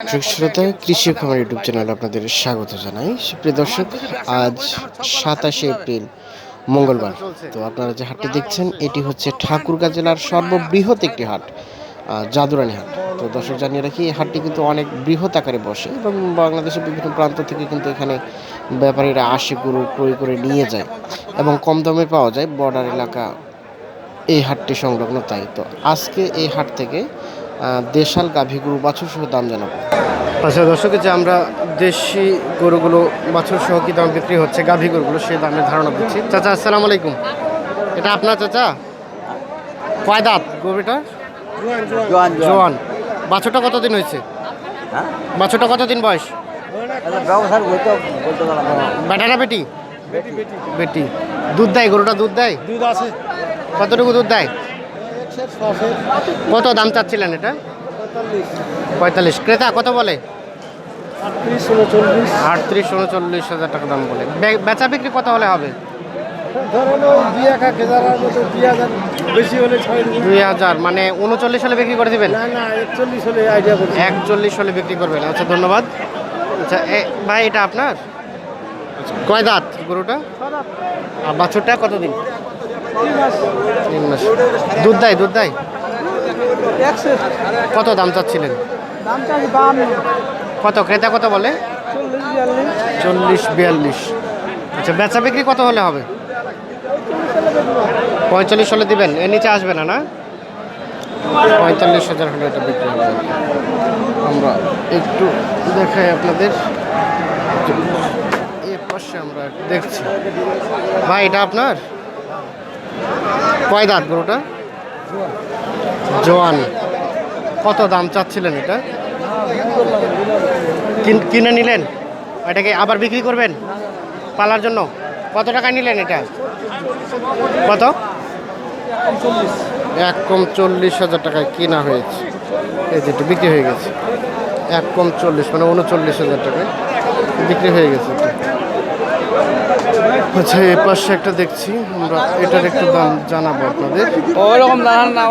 দর্শক শ্রোতা, কৃষি খামার ইউটিউব চ্যানেলে আপনাদের স্বাগত জানাই। সুপ্রিয় দর্শক, আজ সাতাশে এপ্রিল, মঙ্গলবার। তো আপনারা যে হাটটি দেখছেন, এটি হচ্ছে ঠাকুরগাঁ জেলার সর্ববৃহৎ একটি হাট জাদুরানি হাট। তো দর্শক জানিয়ে রাখি, এই হাটটি কিন্তু অনেক বৃহৎ আকারে বসে এবং বাংলাদেশের বিভিন্ন প্রান্ত থেকে কিন্তু এখানে ব্যাপারীরা আসে গরু ক্রয় করে নিয়ে যায় এবং কম দামে পাওয়া যায়। বর্ডার এলাকা এই হাটটি সংলগ্ন, তাই তো? আজকে এই হাট থেকে দেশাল গাভী গরু বাছুর সহ দাম জানাব। আচ্ছা দর্শক যে আমরা দেশি গরুগুলো বাছুর সহ কি দাম বিক্রি হচ্ছে গাভী গরুগুলো সেই দামের ধারণা দিচ্ছি। চাচা আসসালামু আলাইকুম। এটা আপনার চাচা? কয় দাঁত গরুটা? জোয়ান বাছুরটা কতদিন হয়েছে? হ্যাঁ? বাছুরটা কতদিন বয়স? আচ্ছা ব্যবসার বলতে বলতে পারলাম না। বেটা? না বেটি। বেটি। দুধ দেয় গরুটা দুধ দেয়? দুধ আছে। কতটুকু দুধ দেয়? কত দাম চাচ্ছিলেন এটা? পঁয়তাল্লিশ। ক্রেতা কত বলে? আটত্রিশ উনচল্লিশ হাজার টাকা দাম বলে। বেচা বিক্রি কত হলে হবে? দুই হাজার মানে উনচল্লিশ হলে বিক্রি করে দিবেন? একচল্লিশ হলে বিক্রি করবেন। আচ্ছা ধন্যবাদ। আচ্ছা ভাই এটা আপনার? আচ্ছা, কয় দাঁত গরুটা? আর বাছুরটা কতদিন? তিন মাস দুধ দেয় দুধ দেয়? কত দাম চাচ্ছিলেন? কত? ক্রেতা কত বলে? চল্লিশ বিয়াল্লিশ। আচ্ছা বেচা বিক্রি কত হলে হবে? পঁয়তাল্লিশ হলে দিবেন। এর নিচে আসবে না না? পঁয়তাল্লিশ হাজার হলে এটা বিক্রি হবে। আমরা একটু দেখাই আপনাদের। এ পাশে আমরা দেখছি। ভাই, এটা আপনার? কয় দাঁত গরুটা? জোয়ান। কত দাম চাচ্ছিলেন এটা? কিন- নিলেন? এটাকে আবার বিক্রি করবেন? পালার জন্য? কত টাকা নিলেন এটা? কত? এক কম চল্লিশ হাজার টাকায় কেনা হয়েছে। এই যেটা বিক্রি হয়ে গেছে। এক কম চল্লিশ মানে উনচল্লিশ হাজার টাকায় বিক্রি হয়ে গেছে। আচ্ছা এ পাশে একটা দেখছি আমরা এটার একটু দাম জানাব আপনাদের। ওইরকম দাঁড়ান না।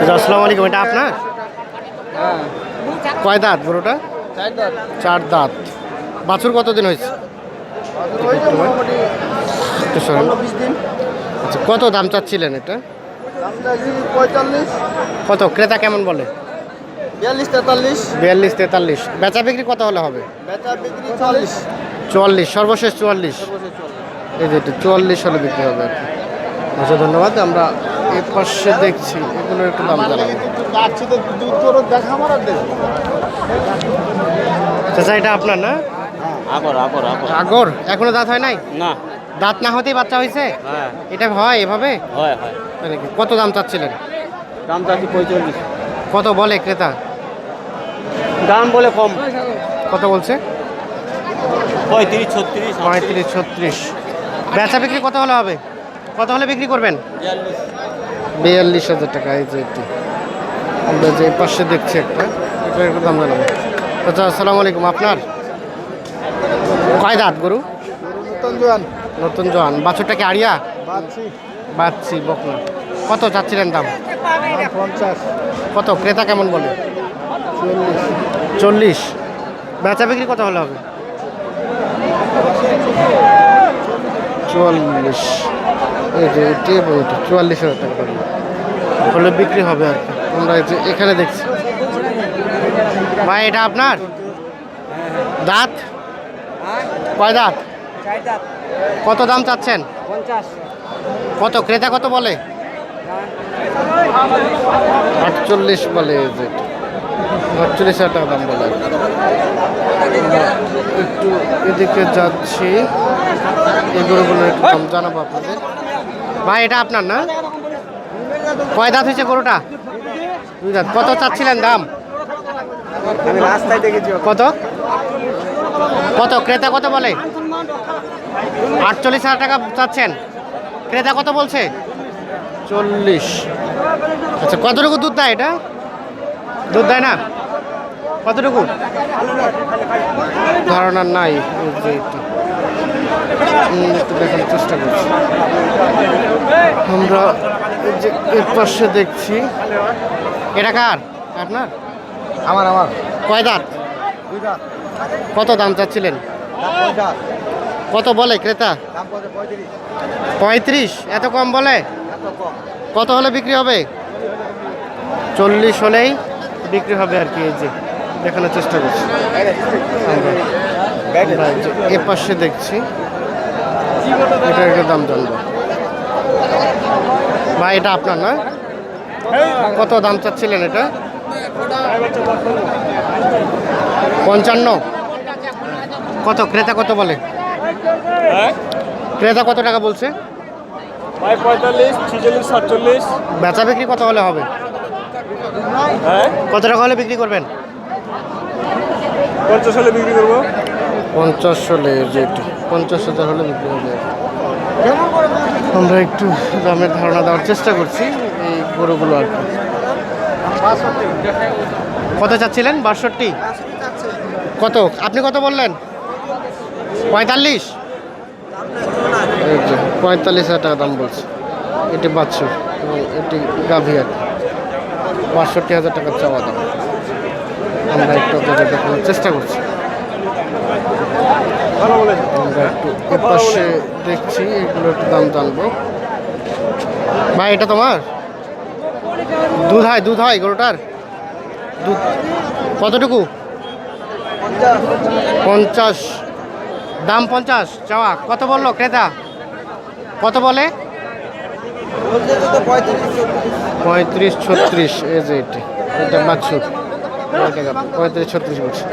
আচ্ছা, আসসালামু আলাইকুম এটা আপনার? হ্যাঁ। কয় দাঁত গরুটা চার দাঁত। বাছুর কতদিন হয়েছে? আচ্ছা কত দাম চাচ্ছিলেন এটা? দাম কত? ক্রেতা কেমন বলে? বিয়াল্লিশ তেতাল্লিশ। বিয়াল্লিশ তেতাল্লিশ। বেচা বিক্রি কত হলে হবে? বেচা বিক্রি চল্লিশ। চুয়াল্লিশ সর্বশেষ চুয়াল্লিশ। এই যে এটা চুয়াল্লিশ হলে বিক্রি হবে আর কি। আচ্ছা ধন্যবাদ। আমরা এ পাশে দেখছি এগুলোর একটু দাম চাচা এটা আপনার না? আগর আগর আগর। আগর? এখনও দাঁত হয় নাই? না। দাঁত না হতেই বাচ্চা হয়েছে? হ্যাঁ। এটা হয় এভাবে? হয় হয়। নাকি? কত দাম চাচ্ছিলেন? দাম চাচ্ছি পঁয়তাল্লিশ। কত বলে ক্রেতা? দাম বলে কম। কত বলছে? পঁয়ত্রিশ ছত্রিশ পঁয়ত্রিশ ছত্রিশ। বেচা বিক্রি কত হলে হবে? কত হলে বিক্রি করবেন? বিয়াল্লিশ। হাজার টাকা এই যে এটি। আমরা যে পাশে দেখছি একটা এটা একটু দাম জানাব। আচ্ছা আসসালামু আলাইকুম আপনার? কয় দাঁত গরু? নতুন জোয়ান। নতুন জোয়ান। বাছুরটা কি আড়িয়া? পাচ্ছি বাচ্ছি বকনা। কত চাচ্ছিলেন দাম? পঞ্চাশ কত? ক্রেতা কেমন বলে? চল্লিশ। চল্লিশ বেচা বিক্রি কত হলে হবে? চুয়াল্লিশ এই যে এটি এবং এটি চুয়াল্লিশ হাজার টাকা হলে বিক্রি হবে আর কি। আমরা এই যে এখানে দেখছি। ভাই এটা আপনার? দাঁত? কয় দাঁত। কত দাম চাচ্ছেন? পঞ্চাশ। কত? ক্রেতা কত বলে? আটচল্লিশ বলে আটচল্লিশ হাজার টাকা দাম বলে। একটু এদিকে যাচ্ছি। এই গরুগুলোর একটু দাম জানাব আপনাদের। ভাই এটা আপনার না? কয় দাঁত হয়েছে গরুটা? দুই দাঁত। কত চাচ্ছিলেন দাম? আমি রাস্তায় দেখেছি কত? কত? ক্রেতা কত বলে? আটচল্লিশ হাজার টাকা চাচ্ছেন। ক্রেতা কত বলছে? চল্লিশ। আচ্ছা কতটুকু দুধ দেয় এটা? দুধ দেয় না? কতটুকু? ধারণা নাই। যে। একটু। দেখানোর চেষ্টা করছি। আমরা যে এর পাশে দেখছি। এটা কার? আপনার? আমার আমার। কয় দাঁত? কত দাম চাচ্ছিলেন? কত বলে ক্রেতা? পঁয়ত্রিশ? এত কম বলে? কত হলে বিক্রি হবে? চল্লিশ হলেই বিক্রি হবে আর কি, এই যে দেখানোর চেষ্টা করছি। এ পাশে দেখছি। এটার একটা দাম জানব। ভাই, এটা আপনার না? কত দাম চাচ্ছিলেন এটা? পঞ্চান্ন। কত? ক্রেতা কত বলে? ক্রেতা কত টাকা বলছে? ভাই পঁয়তাল্লিশ ছিচল্লিশ সাতচল্লিশ। বেচা বিক্রি কত হলে হবে? হ্যাঁ? কত টাকা হলে বিক্রি করবেন? পঞ্চাশ হলে বিক্রি করব। পঞ্চাশ হলে রেট পঞ্চাশ হাজার হলে বিক্রি হবে। আমরা একটু দামের ধারণা দেওয়ার চেষ্টা করছি এই গরুগুলো আর কি। কত চাচ্ছিলেন? বাষট্টি? কত? আপনি কত বললেন? পঁয়তাল্লিশ? পঁয়তাল্লিশ হাজার টাকা দাম বলছে। এটি বাচ্চু এবং এটি গাভী আর বাষট্টি হাজার টাকা চাওয়া দাম। আমরা একটু আপনাদের দেখানোর চেষ্টা করছি। আমরা একটু এপাশে দেখছি, এগুলো একটু দাম জানব। ভাই, এটা তোমার? দুধ হয় দুধ হয় গরুটার? দুধ কতটুকু? পঞ্চাশ। দাম পঞ্চাশ, চাওয়া, কত বলল ক্রেতা? কত বলে? পঁয়ত্রিশ, ছত্রিশ, এই যে এটি, এটা বাছুর। পঁয়ত্রিশ, ছত্রিশ বলছে।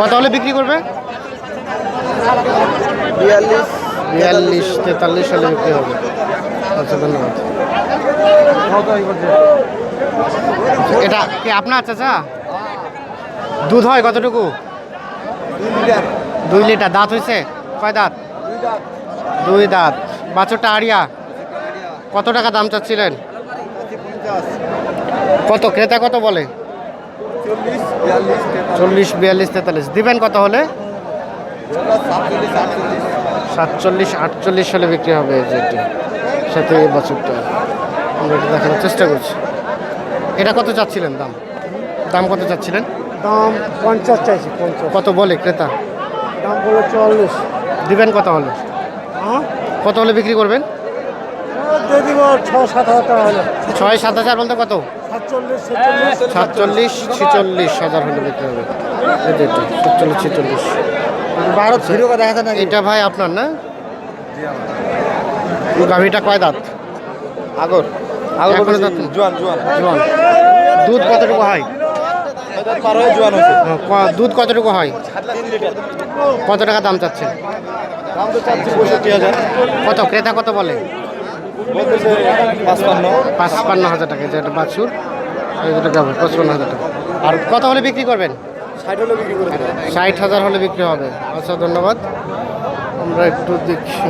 কত হলে বিক্রি করবে? বিয়াল্লিশ বিয়াল্লিশ তেতাল্লিশ সালে বিক্রি হবে। আচ্ছা ধন্যবাদ। এটা কি আপনার চাচা? দুধ হয় কতটুকু? দুই লিটার দাঁত হয়েছে কয় দাঁত? দুই দাঁত। বাছরটা আড়িয়া? কত টাকা দাম চাচ্ছিলেন? কত? ক্রেতা কত বলে? চল্লিশ বিয়াল্লিশ তেতাল্লিশ। দিবেন কত হলে? সাতচল্লিশ আটচল্লিশ সালে বিক্রি হবে যেটি সাথে এই বছরটা। আমরা এটা দেখানোর চেষ্টা করছি। এটা কত চাচ্ছিলেন দাম? দাম কত চাচ্ছিলেন? দাম পঞ্চাশ চাইছি পঞ্চাশ। কত বলে ক্রেতা? দাম বলে চল্লিশ দিবেন কত হলে? হ্যাঁ? কত হলে বিক্রি করবেন? ছ সাত হাজার ছয় সাত হাজার বলতে কত? সাতচল্লিশ ছেচল্লিশ। হাজার হলে বিক্রি হবে। সাতচল্লিশ ছিচল্লিশ। বারো ভিডিও দেখা যায় না এটা ভাই আপনার না? গাভিটা কয় দাঁত? আগর। এখনও দাঁত জোয়ান জোয়ান। জোয়ান। দুধ কতটুকু হয়? পার হয়ে জোয়ান হ্যাঁ, দুধ কতটুকু হয়? কত টাকা দাম চাচ্ছে দাম তো চাচ্ছি পঁয়ষট্টি হাজার। কত? ক্রেতা কত বলে? পাঁচপান্ন। হাজার টাকা যেটা বাছুর পঁচপান্ন হাজার টাকা। আর কত হলে বিক্রি করবেন? ষাট হাজার হলে বিক্রি হবে। আচ্ছা ধন্যবাদ। আমরা একটু দেখছি